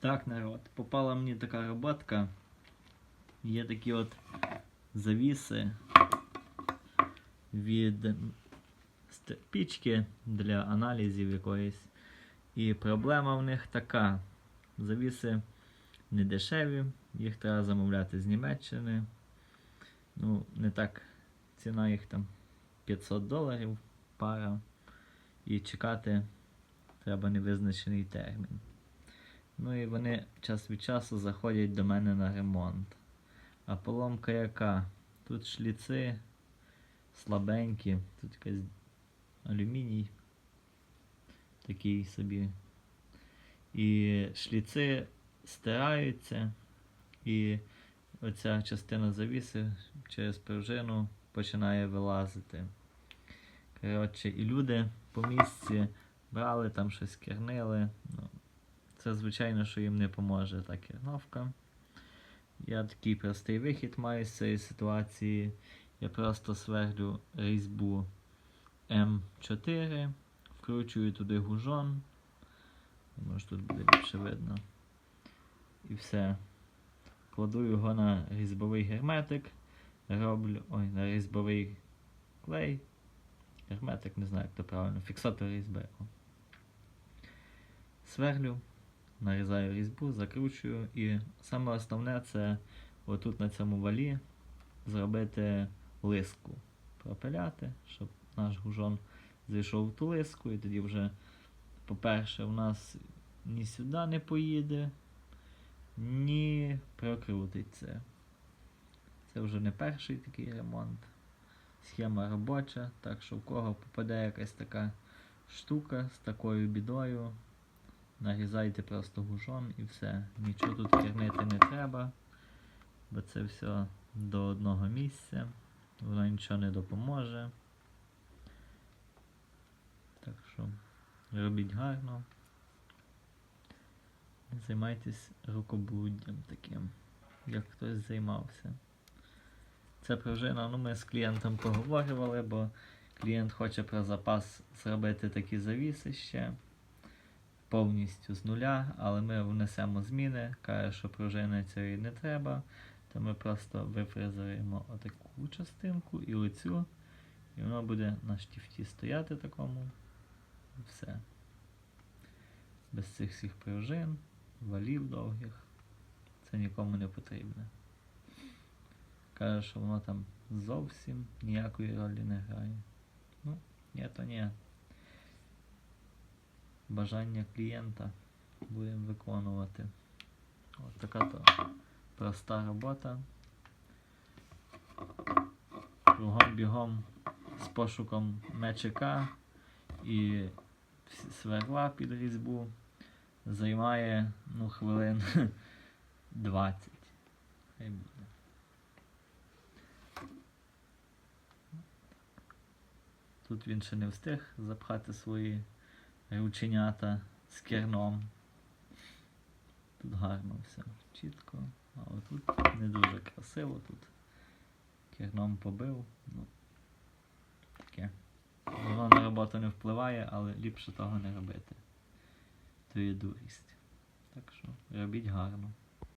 Так, народ, попала мені така роботка. Є такі от завіси від пічки для аналізів якоїсь. І проблема в них така. Завіси не дешеві, їх треба замовляти з Німеччини. Ну, не так ціна їх там 500 доларів пара. І чекати треба невизначений термін. Ну і вони час від часу заходять до мене на ремонт. А поломка яка? Тут шліци слабенькі, тут якийсь алюміній такий собі. І шліци стираються, і оця частина завіси через пружину починає вилазити. Коротше, і люди по місці брали там щось кернили. Ну, це звичайно, що їм не поможе та керновка. Я такий простий вихід маю з цієї ситуації. Я просто сверлю різьбу М4, вкручую туди гужон. Може тут буде більше видно. І все. Кладу його на різьбовий герметик. Роблю. Ой, на різьбовий клей. Герметик, не знаю, як то правильно. Фіксатор різьби. Сверлю, нарізаю різьбу, закручую. І саме основне це отут на цьому валі зробити лиску. Пропиляти, щоб наш гужон зайшов в ту лиску, і тоді вже, по-перше, у нас ні сюди не поїде, ні прокрутиться. Це вже не перший такий ремонт. Схема робоча, так що в кого попаде якась така штука з такою бідою, нарізайте просто гужон і все. Нічого тут кернити не треба, бо це все до одного місця, воно нічого не допоможе. Так що робіть гарно. Займайтесь рукоблуддям таким, як хтось займався. Це пружина, ну ми з клієнтом поговорювали, бо клієнт хоче про запас зробити такі завіси ще повністю з нуля, але ми внесемо зміни, каже, що пружини цієї не треба, то ми просто вифрезуємо отаку частинку і оцю, і воно буде на штифті стояти такому. І все. Без цих всіх пружин, валів довгих. Це нікому не потрібно. Каже, що воно там зовсім ніякої ролі не грає. Ну, ні, то ні. Бажання клієнта будемо виконувати. От така то проста робота. Кругом бігом з пошуком мечика і сверла під різьбу займає ну, хвилин 20. Хай буде. Тут він ще не встиг запхати свої рученята з керном. Тут гарно все чітко, а отут не дуже красиво, тут керном побив. Ну, таке. Воно на роботу не впливає, але ліпше того не робити. То є дурість. Так що робіть гарно.